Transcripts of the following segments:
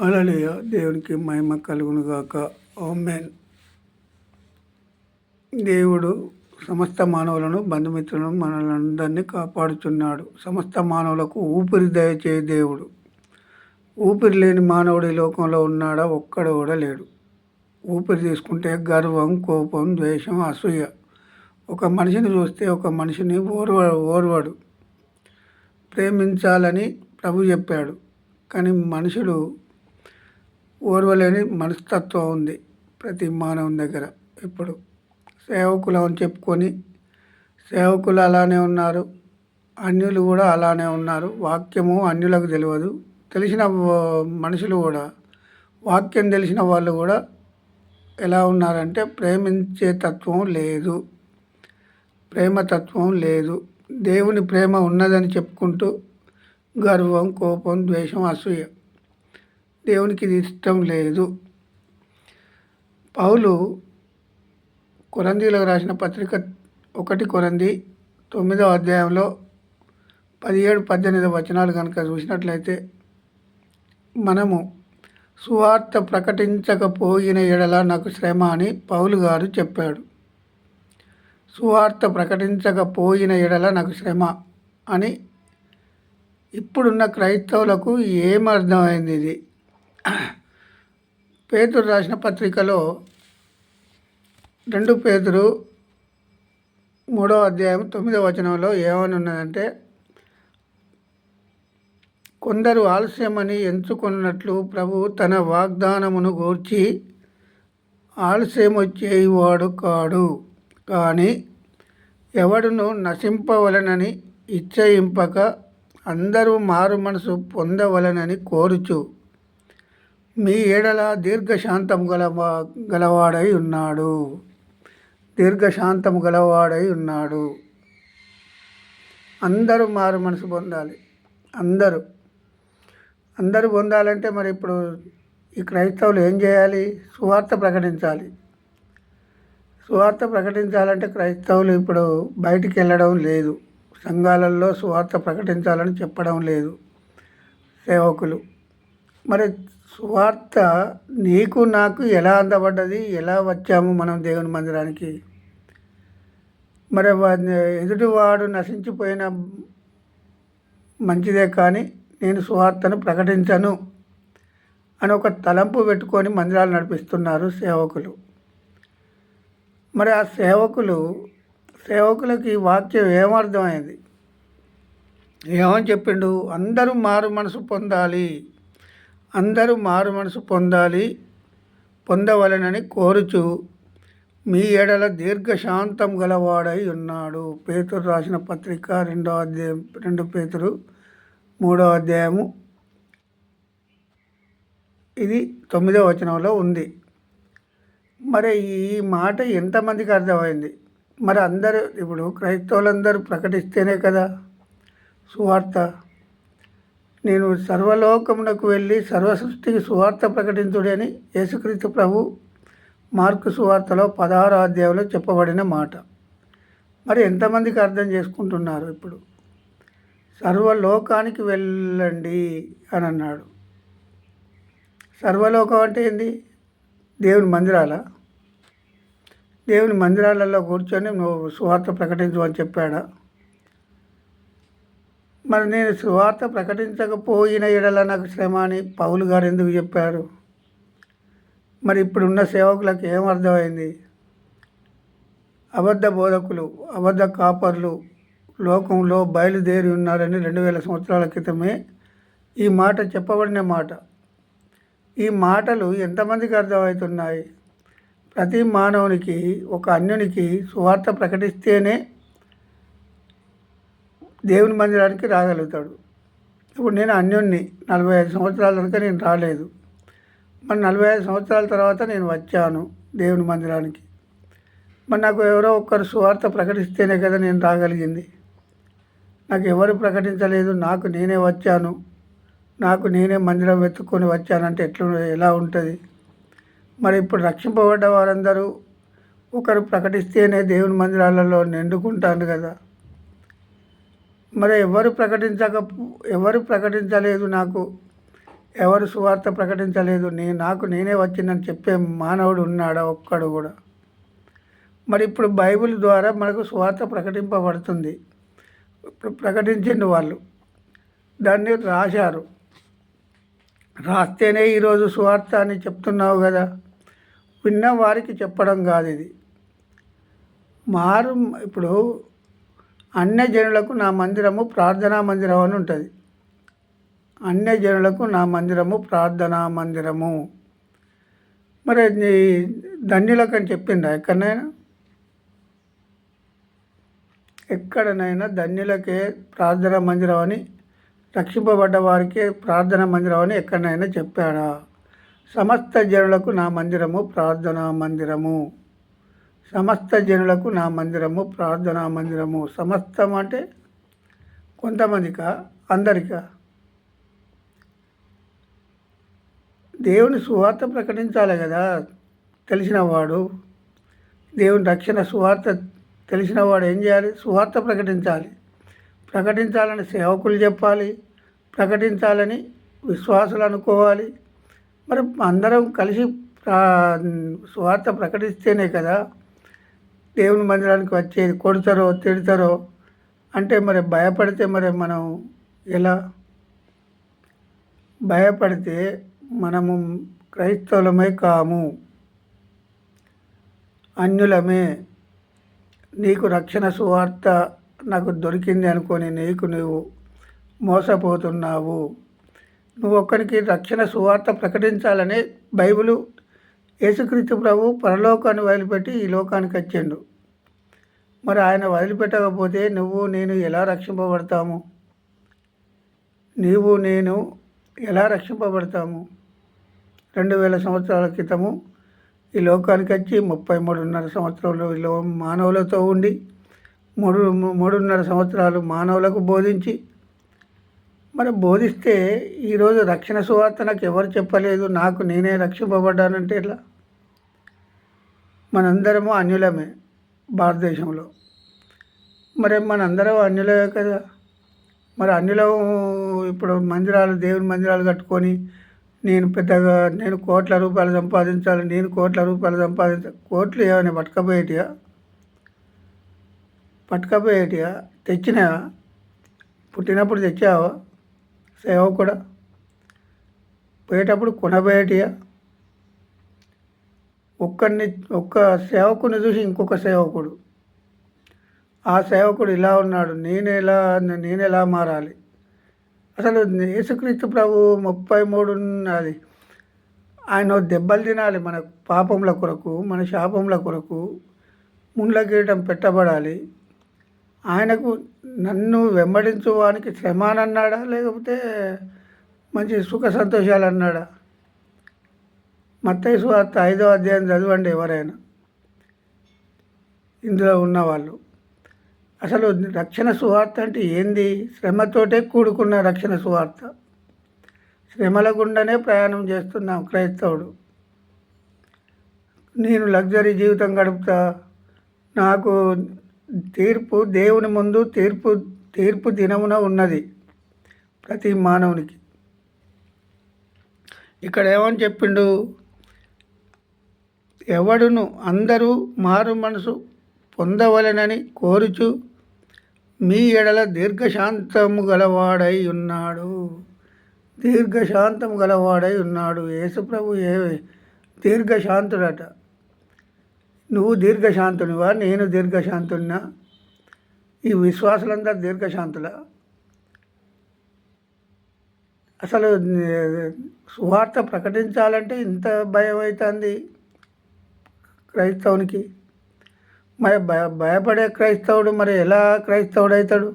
అలలేయ దేవునికి మహిమ కలుగును ఓమెన్ దేవుడు సమస్త మానవులను బంధుమిత్రులను మనల్ని అందరినీ కాపాడుచున్నాడు. సమస్త మానవులకు ఊపిరి దయచే దేవుడు. ఊపిరి లేని మానవుడు ఈ లోకంలో ఉన్నాడా? ఒక్కడు కూడా లేడు. ఊపిరి తీసుకుంటే గర్వం కోపం ద్వేషం అసూయ. ఒక మనిషిని చూస్తే ఒక మనిషిని ఓర్వ ఓర్వడు. ప్రేమించాలని ప్రభు చెప్పాడు. కానీ మనుషుడు ఓర్వలేని మనస్తత్వం ఉంది ప్రతి మానవుని దగ్గర ఇప్పుడు సేవకులు అని చెప్పుకొని సేవకులు అలానే ఉన్నారు అన్యులు కూడా అలానే ఉన్నారు. వాక్యము అన్యులకు తెలియదు. తెలిసిన మనుషులు కూడా వాక్యం తెలిసిన వాళ్ళు కూడా ఎలా ఉన్నారంటే ప్రేమించే తత్వం లేదు. ప్రేమతత్వం లేదు. దేవుని ప్రేమ ఉన్నదని చెప్పుకుంటూ గర్వం కోపం ద్వేషం అసూయ దేవునికి ఇది ఇష్టం లేదు. పౌలు కొరందీలకు రాసిన పత్రిక ఒకటి కొరంది తొమ్మిదవ అధ్యాయంలో పదిహేడు పద్దెనిమిది వచనాలు కనుక చూసినట్లయితే మనము సువార్త ప్రకటించకపోయిన ఎడల నాకు శ్రమ అని పౌలు గారు చెప్పాడు. సువార్త ప్రకటించకపోయిన ఎడల నాకు శ్రమ అని ఇప్పుడున్న క్రైస్తవులకు ఏమర్థమైంది ఇది? పేతురు రాసిన పత్రికలో రెండు పేతురు మూడో అధ్యాయం తొమ్మిదో వచనంలో ఏమని ఉన్నదంటే కొందరు ఆలస్యమని ఎంచుకున్నట్లు ప్రభు తన వాగ్దానమును గూర్చి ఆలస్యం వచ్చేవాడు కాడు. కానీ ఎవడును నశింపవలనని ఇచ్చయింపక అందరూ మారు మనసు పొందవలనని కోరుచు. మీ ఏడల దీర్ఘశాంతం గల గలవాడై ఉన్నాడు. దీర్ఘశాంతం గలవాడై ఉన్నాడు. అందరూ మారు మనసు పొందాలి. అందరూ. అందరూ పొందాలంటే మరి ఇప్పుడు ఈ క్రైస్తవులు ఏం చేయాలి? సువార్త ప్రకటించాలి. సువార్త ప్రకటించాలంటే క్రైస్తవులు ఇప్పుడు బయటికి వెళ్ళడం లేదు. సంఘాలలో సువార్త ప్రకటించాలని చెప్పడం లేదు. సేవకులు. మరి సువార్త నీకు నాకు ఎలా అందబడ్డది? ఎలా వచ్చాము మనం దేవుని మందిరానికి? మరి ఎదుటివాడు నశించిపోయిన మంచిదే కానీ నేను సువార్తను ప్రకటించను అని ఒక తలంపు పెట్టుకొని మందిరాలు నడిపిస్తున్నారు సేవకులు. మరి ఆ సేవకులు సేవకులకి వాక్యం ఏమర్థమైంది? ఏమని చెప్పిండు? అందరూ మారు మనసు పొందాలి. అందరూ మారు మనసు పొందాలి పొందవలనని కోరుచు మీ ఎడల దీర్ఘశాంతం గలవాడై ఉన్నాడు. పేతురు రాసిన పత్రిక రెండో అధ్యాయం రెండు పేతురు మూడో అధ్యాయము. ఇది తొమ్మిదో వచనంలో ఉంది. మరి ఈ మాట ఎంతమందికి అర్థమైంది? మరి అందరూ ఇప్పుడు క్రైస్తవులందరూ ప్రకటిస్తేనే కదా సువార్త. నేను సర్వలోకమునకు వెళ్ళి సర్వ సృష్టికి సువార్త ప్రకటించుడని యేసుక్రీస్తు ప్రభు మార్కు సువార్తలో పదహారు అధ్యాయంలో చెప్పబడిన మాట. మరి ఎంతమందికి అర్థం చేసుకుంటున్నారు ఇప్పుడు? సర్వలోకానికి వెళ్ళండి అని అన్నాడు. సర్వలోకం అంటే ఏంది? దేవుని మందిరాల? దేవుని మందిరాలలో కూర్చొని నువ్వు సువార్త ప్రకటించు అని చెప్పాడా? మరి నేను సువార్త ప్రకటించకపోయిన ఎడల నాకు శ్రమ అని పౌలు గారు ఎందుకు చెప్పారు? మరి ఇప్పుడున్న సేవకులకు ఏం అర్థమైంది? అబద్ధ బోధకులు అబద్ధ కాపర్లు లోకంలో బయలుదేరి ఉన్నారని రెండు వేల సంవత్సరాల క్రితమే ఈ మాట చెప్పబడిన మాట. ఈ మాటలు ఎంతమందికి అర్థమవుతున్నాయి? ప్రతి మానవునికి ఒక అన్యునికి సువార్త ప్రకటిస్తేనే దేవుని మందిరానికి రాగలుగుతాడు. ఇప్పుడు నేను అన్యుణ్ణి నలభై ఐదు సంవత్సరాల కనుక నేను రాలేదు. మరి నలభై ఐదు సంవత్సరాల తర్వాత నేను వచ్చాను దేవుని మందిరానికి. మరి నాకు ఎవరో ఒక్కరు సువార్త ప్రకటిస్తేనే కదా నేను రాగలిగింది. నాకు ఎవరు ప్రకటించలేదు నాకు నేనే వచ్చాను. నాకు నేనే మందిరం వెతుక్కొని వచ్చానంటే ఎట్లా ఎలా ఉంటుంది? మరి ఇప్పుడు రక్షింపబడ్డ వారందరూ ఒకరు ప్రకటిస్తేనే దేవుని మందిరాలలో నిండుకుంటాను కదా. మరి ఎవరు ప్రకటించక ఎవరు ప్రకటించలేదు నాకు? ఎవరు సువార్త ప్రకటించలేదు? నేను నాకు నేనే వచ్చిందని చెప్పే మానవుడు ఉన్నాడా ఒక్కడు కూడా? మరి ఇప్పుడు బైబిల్ ద్వారా మనకు సువార్త ప్రకటింపబడుతుంది. ఇప్పుడు ప్రకటించిండు వాళ్ళు. దాన్ని రాశారు. రాస్తేనే ఈరోజు సువార్త అని చెప్తున్నావు కదా? విన్న వారికి చెప్పడం కాదు ఇది. మారు ఇప్పుడు అన్యజనులకు నా మందిరము ప్రార్థనా మందిరం అని ఉంటుంది. అన్యజనులకు నా మందిరము ప్రార్థనా మందిరము. మరి నీ ధన్యులకు అని చెప్పిందా ఎక్కడనైనా? ఎక్కడనైనా ధన్యులకే ప్రార్థన మందిరం అని రక్షింపబడ్డ వారికే ప్రార్థన మందిరం అని ఎక్కడనైనా చెప్పాడా? సమస్త జనులకు నా మందిరము ప్రార్థనా మందిరము. సమస్త జనులకు నా మందిరము ప్రార్థనా మందిరము. సమస్తం అంటే కొంతమందికా? అందరికా? దేవుని సువార్త ప్రకటించాలి కదా తెలిసినవాడు. దేవుని రక్షణ సువార్త తెలిసినవాడు ఏం చేయాలి? సువార్త ప్రకటించాలి. ప్రకటించాలని సేవకులు చెప్పాలి. ప్రకటించాలని విశ్వాసులు అనుకోవాలి. మరి అందరం కలిసి సువార్త ప్రకటిస్తేనే కదా దేవుని మందిరానికి వచ్చేది కొడతారో తిడతారో అంటే మరి భయపడితే మరి మనం ఎలా? భయపడితే మనము క్రైస్తవులమే కాము. అన్యులమే. నీకు రక్షణ సువార్త నాకు దొరికింది అనుకొని నీకు నువ్వు మోసపోతున్నావు. నువ్వు ఒక్కరికి రక్షణ సువార్త ప్రకటించాలని బైబిలు యేసుక్రీస్తు ప్రభు పరలోకాన్ని వదిలిపెట్టి ఈ లోకానికి వచ్చిండు. మరి ఆయన వదిలిపెట్టకపోతే నువ్వు నేను ఎలా రక్షింపబడతాము? నీవు నేను ఎలా రక్షింపబడతాము? రెండు వేల సంవత్సరాల క్రితము ఈ లోకానికి వచ్చి ముప్పై మూడున్నర సంవత్సరాలు మానవులతో ఉండి మూడు మూడున్నర సంవత్సరాలు మానవులకు బోధించి మరి బోధిస్తే ఈరోజు రక్షణ సువార్త నాకు ఎవరు చెప్పలేదు నాకు నేనే రక్షింపబడ్డానంటే ఎట్లా? మనందరము అన్యులమే. భారతదేశంలో. మరి మనందరం అన్యులమే కదా. మరి అన్యులం ఇప్పుడు మందిరాలు దేవుని మందిరాలు కట్టుకొని నేను పెద్దగా నేను కోట్ల రూపాయలు సంపాదించాలి నేను కోట్ల రూపాయలు సంపాదించాలి కోట్లు ఏమైనా పట్టుకపోయేటియా? పట్టుకపోయేటియా? తెచ్చినావా? పుట్టినప్పుడు తెచ్చావా? సేవ కూడా? పోయేటప్పుడు కొనబోయేటియా? ఒక్కడిని ఒక్క సేవకుని చూసి ఇంకొక సేవకుడు. ఆ సేవకుడు ఇలా ఉన్నాడు నేను ఎలా నేను ఎలా మారాలి? అసలు యేసుక్రీస్తు ప్రభు ముప్పై మూడు అది ఆయన దెబ్బలు తినాలి మన పాపముల కొరకు మన శాపముల కొరకు ముండ్ల కిరీటం పెట్టబడాలి. ఆయనకు నన్ను వెంబడించువానికి శ్రమ అన్నాడా? లేకపోతే మంచి సుఖ సంతోషాలు అన్నాడా? మత్తయి సువార్త ఐదో అధ్యాయం చదవండి ఎవరైనా. ఇందులో ఉన్నవాళ్ళు అసలు రక్షణ సువార్త అంటే ఏంది? శ్రమతోటే కూడుకున్న రక్షణ సువార్త. శ్రమల గుండానే ప్రయాణం చేస్తున్నాం క్రైస్తవుడు. నేను లగ్జరీ జీవితం గడుపుతా నాకు తీర్పు దేవుని ముందు తీర్పు తీర్పు దినమున ఉన్నది ప్రతి మానవునికి. ఇక్కడ ఏమని చెప్పిండు? ఎవడును అందరూ మారు మనసు పొందవలనని కోరుచు మీ ఎడల దీర్ఘశాంతము గలవాడై ఉన్నాడు. దీర్ఘశాంతము గలవాడై ఉన్నాడు. యేసుప్రభు ఏ దీర్ఘశాంతుడట. నువ్వు దీర్ఘశాంతునివా? నేను దీర్ఘశాంతున్నా. ఈ విశ్వాసులందరూ దీర్ఘశాంతుల? అసలు సువార్త ప్రకటించాలంటే ఇంత భయం అవుతుంది క్రైస్తవునికి? మరి భయ భయపడే క్రైస్తవుడు మరి ఎలా క్రైస్తవుడు అవుతాడు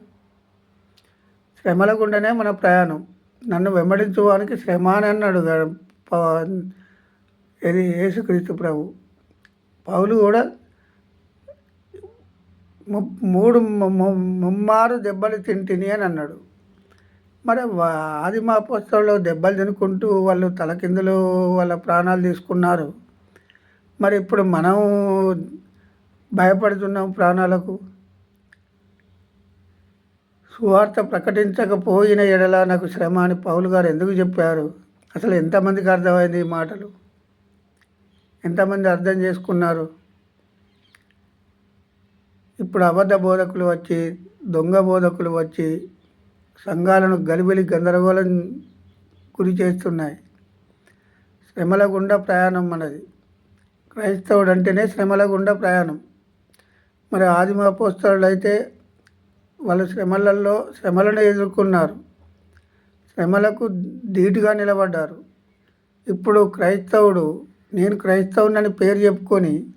శ్రమల గుండానే మన ప్రయాణం. నన్ను వెంబడించువానికి శ్రమ అని అన్నాడు ఇది యేసుక్రీస్తు ప్రభు. పౌలు కూడా మూడు ముమ్మారు దెబ్బలు తింటిని అని అన్నాడు. మరి ఆదిమ పుస్తకంలో దెబ్బలు తినుకుంటూ వాళ్ళు తలకిందులు వాళ్ళ ప్రాణాలు తీసుకున్నారు. మరి ఇప్పుడు మనం భయపడుతున్నాం ప్రాణాలకు. సువార్త ప్రకటించకపోయిన ఎడల నాకు శ్రమ అని పౌలు గారు ఎందుకు చెప్పారు? అసలు ఎంతమందికి అర్థమైంది ఈ మాటలు? ఎంతమంది అర్థం చేసుకున్నారు? ఇప్పుడు అబద్ధ బోధకులు వచ్చి దొంగ బోధకులు వచ్చి సంఘాలను గలిబిలి గందరగోళం గురి చేస్తున్నాయి. శ్రమల గుండా ప్రయాణం మనది. క్రైస్తవుడు అంటేనే శ్రమల గుండా ప్రయాణం. మరి ఆదిమ పోస్తాడు అయితే వాళ్ళ శ్రమలలో శ్రమలను ఎదుర్కొన్నారు. శ్రమలకు ధీటుగా నిలబడ్డారు. ఇప్పుడు క్రైస్తవుడు నేను క్రైస్తవునని పేరు చెప్పుకొని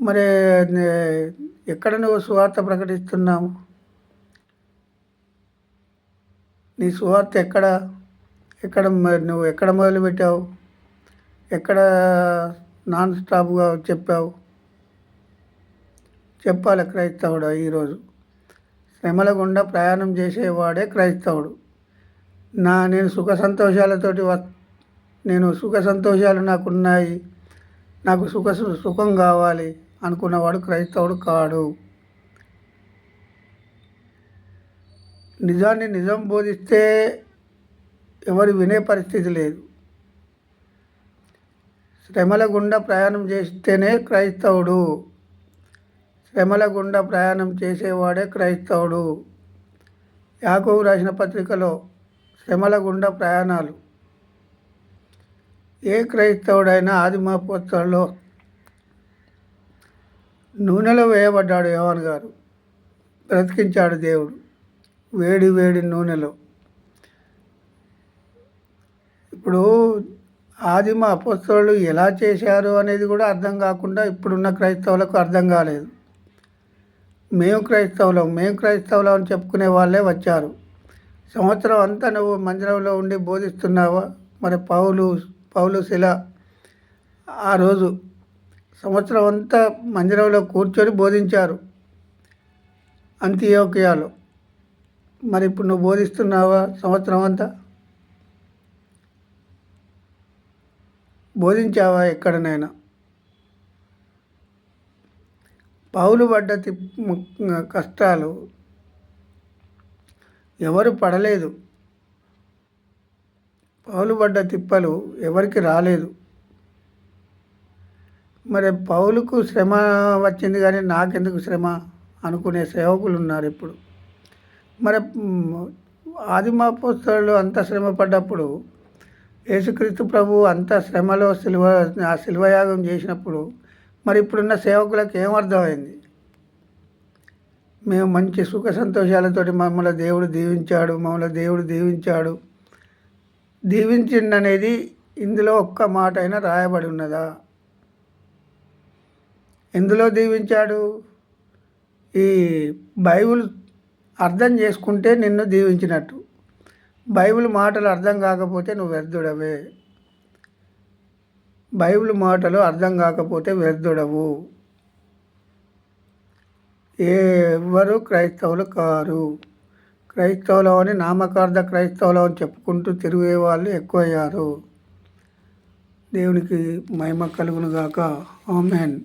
మరి ఎక్కడ నువ్వు సువార్త ప్రకటిస్తున్నావు? నీ సువార్త ఎక్కడ? ఎక్కడ మ- నువ్వు ఎక్కడ మొదలుపెట్టావు? ఎక్కడ నాన్ స్టాప్గా చెప్పావు. చెప్పాలి క్రైస్తవుడు ఈరోజు. శ్రమల గుండా ప్రయాణం చేసేవాడే క్రైస్తవుడు. నా నేను సుఖ సంతోషాలతోటి వ నేను సుఖ సంతోషాలు నాకు ఉన్నాయి నాకు సుఖ సుఖం కావాలి అనుకున్నవాడు క్రైస్తవుడు కాడు. నిజాన్ని నిజం బోధిస్తే ఎవరు వినే పరిస్థితి లేదు. శ్రమల గుండా ప్రయాణం చేస్తేనే క్రైస్తవుడు. శ్రమల గుండా ప్రయాణం చేసేవాడే క్రైస్తవుడు. యాకోబు రాసిన పత్రికలో శ్రమల గుండా ప్రయాణాలు. ఏ క్రైస్తవుడైనా ఆదిమాపోత్సవంలో నూనెలో వేయబడ్డాడు యోహాన్ గారు. బ్రతికించాడు దేవుడు. వేడి వేడి నూనెలో. ఇప్పుడు ఆదిమ అపోస్తలు ఎలా చేశారు అనేది కూడా అర్థం కాకుండా ఇప్పుడున్న క్రైస్తవులకు అర్థం కాలేదు. మేము క్రైస్తవులం మేము క్రైస్తవులం అని చెప్పుకునే వాళ్ళే వచ్చారు. సంవత్సరం అంతా నువ్వు మందిరంలో ఉండి బోధిస్తున్నావా? మరి పౌలు పౌలు శిల ఆ రోజు సంవత్సరం అంతా మందిరంలో కూర్చొని బోధించారు అంత్యోకియాలో. మరి ఇప్పుడు నువ్వు బోధిస్తున్నావా సంవత్సరం అంతా? బోధించావా ఎక్కడనైనా? పౌలు పడ్డ కష్టాలు ఎవరు పడలేదు. పౌలు పడ్డ తిప్పలు ఎవరికి రాలేదు. మరి పౌలుకు శ్రమ వచ్చింది కానీ నాకెందుకు శ్రమ అనుకునే సేవకులు ఉన్నారు ఇప్పుడు. మరి ఆదిమాపోస్తలు అంత శ్రమ పడ్డప్పుడు యేసుక్రీస్తు ప్రభు అంత శ్రమలో శిల్వ ఆ శిల్వయాగం చేసినప్పుడు మరి ఇప్పుడున్న సేవకులకు ఏమర్థమైంది మేము మంచి సుఖ సంతోషాలతోటి మమ్మల్ని దేవుడు దీవించాడు మమ్మల్ని దేవుడు దీవించాడు. దీవించిండనేది ఇందులో ఒక్క మాట అయినా రాయబడి ఉన్నదా? ఎందులో దీవించాడు? ఈ బైబిల్ అర్థం చేసుకుంటే నిన్ను దీవించినట్టు. బైబిల్ మాటలు అర్థం కాకపోతే నువ్వు వ్యర్థుడవే. బైబిల్ మాటలు అర్థం కాకపోతే వ్యర్థుడవు. ఎవరు క్రైస్తవులు కారు? క్రైస్తవులు అని నామకార్థ క్రైస్తవులు అని చెప్పుకుంటూ తిరిగే వాళ్ళు ఎక్కువయ్యారు. దేవునికి మహిమ కలుగునుగాక. ఆమెన్.